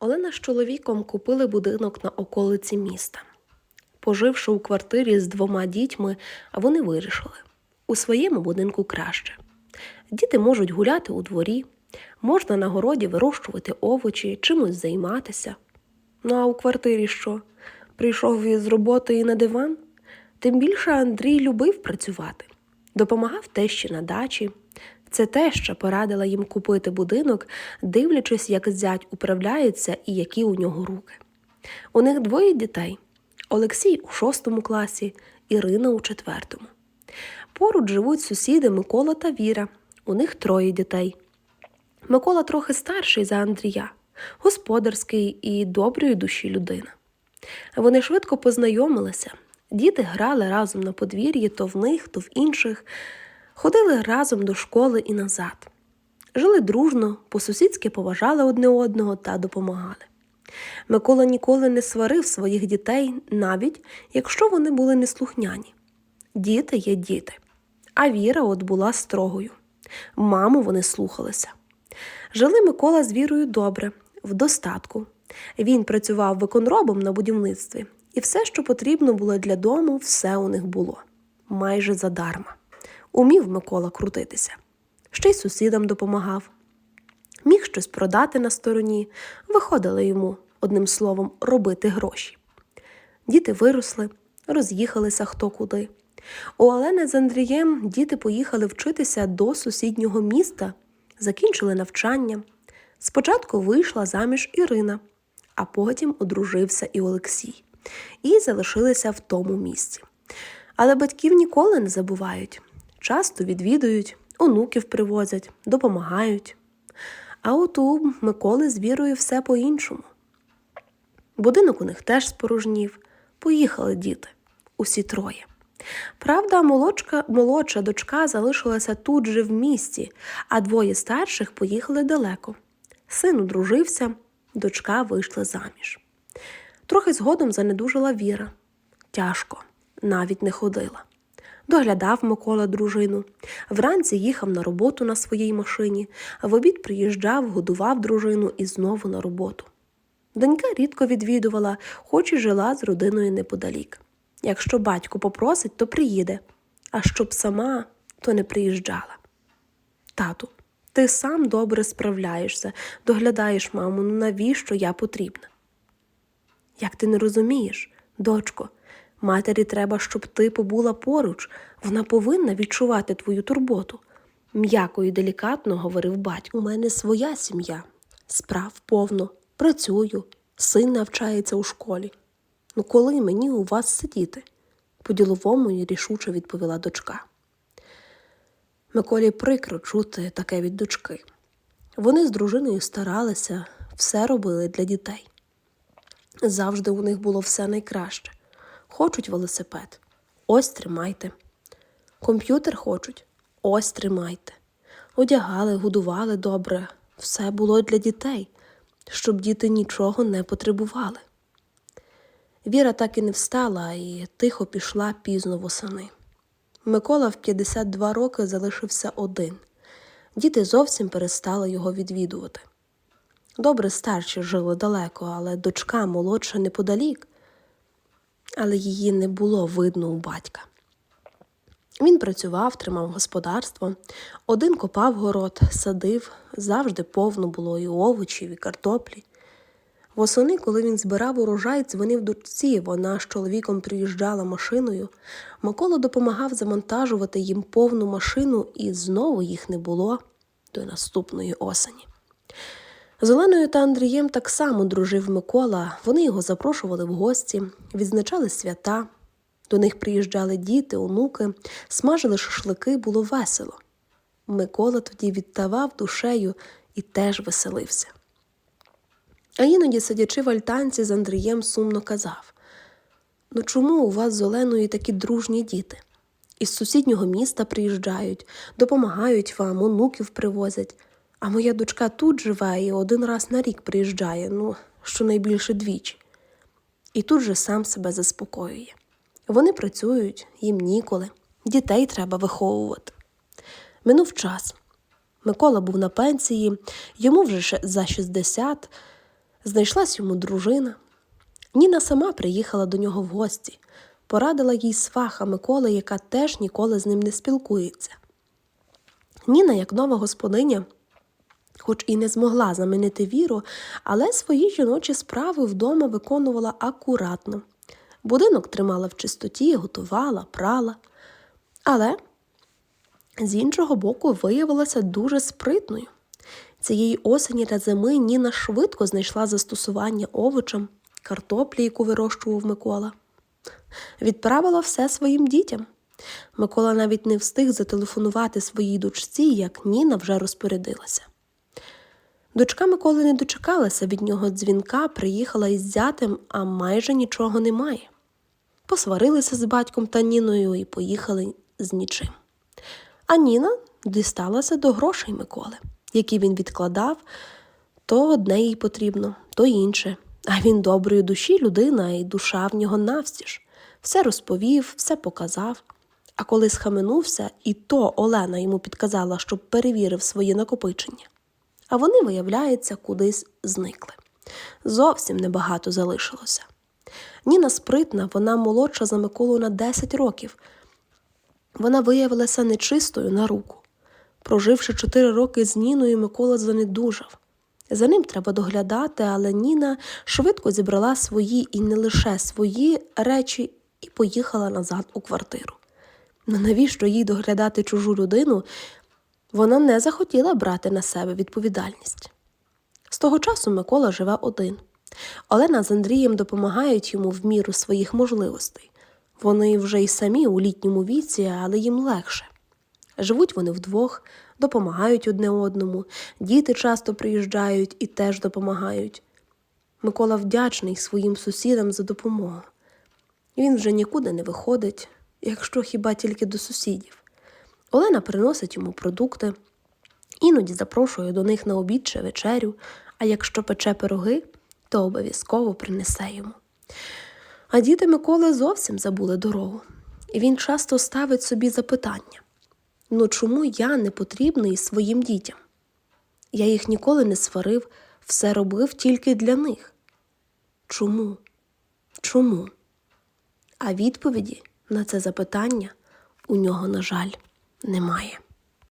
Олена з чоловіком купили будинок на околиці міста. Поживши у квартирі з двома дітьми, вони вирішили у своєму будинку краще. Діти можуть гуляти у дворі, можна на городі вирощувати овочі, чимось займатися. Ну а у квартирі що? Прийшов із роботи і на диван? Тим більше Андрій любив працювати, допомагав тещі на дачі. Це теща порадила їм купити будинок, дивлячись, як зять управляється і які у нього руки. У них двоє дітей: Олексій у шостому класі, Ірина у четвертому. Поруч живуть сусіди Микола та Віра. У них троє дітей. Микола трохи старший за Андрія, господарський і доброї душі людина. Вони швидко познайомилися. Діти грали разом на подвір'ї то в них, то в інших, ходили разом до школи і назад. Жили дружно, по-сусідськи поважали одне одного та допомагали. Микола ніколи не сварив своїх дітей, навіть якщо вони були неслухняні. Діти є діти. А Віра от була строгою. Маму вони слухалися. Жили Микола з Вірою добре, в достатку. Він працював виконробом на будівництві, і все, що потрібно було для дому, все у них було майже задарма. Умів Микола крутитися, ще й сусідам допомагав. Міг щось продати на стороні, виходили йому, одним словом, робити гроші. Діти виросли, роз'їхалися хто куди. У Олени з Андрієм діти поїхали вчитися до сусіднього міста, закінчили навчання. Спочатку вийшла заміж Ірина, а потім одружився і Олексій, і залишилися в тому місці. Але батьків ніколи не забувають, часто відвідують, онуків привозять, допомагають. А от у Миколи з вірою все по-іншому. Будинок у них теж спорожнів, поїхали діти, усі троє. Правда, молодшка, молодша дочка залишилася тут же в місті, а двоє старших поїхали далеко. Син одружився, дочка вийшла заміж. Трохи згодом занедужила Віра. Тяжко, навіть не ходила. Доглядав Микола дружину. Вранці їхав на роботу на своїй машині, а в обід приїжджав, годував дружину і знову на роботу. Донька рідко відвідувала, хоч і жила з родиною неподалік. Якщо батько попросить, то приїде, а щоб сама, то не приїжджала. Тату, ти сам добре справляєшся, доглядаєш маму, ну навіщо я потрібна? Як ти не розумієш, дочко, матері треба, щоб ти побула поруч, вона повинна відчувати твою турботу. М'яко і делікатно говорив батько. У мене своя сім'я, справ повно, працюю, син навчається у школі. Ну коли мені у вас сидіти? по-діловому і рішуче відповіла дочка. Миколі прикро чути таке від дочки. Вони з дружиною старалися, все робили для дітей. Завжди у них було все найкраще. Хочуть велосипед, ось тримайте. Комп'ютер хочуть, ось тримайте. Одягали, годували добре, все було для дітей, щоб діти нічого не потребували. Віра так і не встала і тихо пішла пізно восени. Микола в 52 роки залишився один. Діти зовсім перестали його відвідувати. Добре старші жили далеко, але дочка молодша неподалік, але її не було видно у батька. Він працював, тримав господарство, один копав город, садив, завжди повно було і овочів, і картоплі. Восени, коли він збирав урожай, дзвонив дочці, вона з чоловіком приїжджала машиною. Микола допомагав завантажувати їм повну машину, і знову їх не було до наступної осені. З Оленою та Андрієм так само дружив Микола. Вони його запрошували в гості, відзначали свята. До них приїжджали діти, онуки, смажили шашлики, було весело. Микола тоді віддавав душею і теж веселився. А іноді, сидячи в альтанці з Андрієм, сумно казав Ну чому у вас з Оленою такі дружні діти? Із сусіднього міста приїжджають, допомагають вам, онуків привозять. А моя дочка тут живе і один раз на рік приїжджає, ну, щонайбільше двічі. І тут же сам себе заспокоює. Вони працюють, їм ніколи, дітей треба виховувати. Минув час. Микола був на пенсії, йому вже за 60, Знайшлась йому дружина. Ніна сама приїхала до нього в гості, порадила їй сваха Миколи, яка теж ніколи з ним не спілкується. Ніна, як нова господиня, хоч і не змогла замінити віру, але свої жіночі справи вдома виконувала акуратно. Будинок тримала в чистоті, готувала, прала. Але з іншого боку виявилася дуже спритною. Цієї осені та зими Ніна швидко знайшла застосування овочам, картоплі, яку вирощував Микола. Відправила все своїм дітям. Микола навіть не встиг зателефонувати своїй дочці, як Ніна вже розпорядилася. Дочка Миколи не дочекалася від нього дзвінка, приїхала із зятем, а майже нічого немає. Посварилися з батьком та Ніною і поїхали з нічим. А Ніна дісталася до грошей Миколи, які він відкладав, то одне їй потрібно, то інше. А він доброї душі людина, і душа в нього навстіж. Все розповів, все показав. А коли схаменувся, і то Олена йому підказала, щоб перевірив свої накопичення. А вони, виявляється, кудись зникли. Зовсім небагато залишилося. Ніна спритна, вона молодша за Миколу на 10 років. Вона виявилася нечистою на руку. Проживши чотири роки з Ніною, Микола занедужав. За ним треба доглядати, але Ніна швидко зібрала свої і не лише свої речі і поїхала назад у квартиру. Ну навіщо їй доглядати чужу людину? Вона не захотіла брати на себе відповідальність. З того часу Микола живе один. Олена з Андрієм допомагають йому в міру своїх можливостей. Вони вже й самі у літньому віці, але їм легше. Живуть вони вдвох, допомагають одне одному, діти часто приїжджають і теж допомагають. Микола вдячний своїм сусідам за допомогу. Він вже нікуди не виходить, якщо хіба тільки до сусідів. Олена приносить йому продукти, іноді запрошує до них на обід чи вечерю, а якщо пече пироги, то обов'язково принесе йому. А діти Миколи зовсім забули дорогу, і він часто ставить собі запитання ну чому я не потрібний своїм дітям? Я їх ніколи не сварив, все робив тільки для них. Чому? Чому? А відповіді на це запитання у нього, на жаль, немає.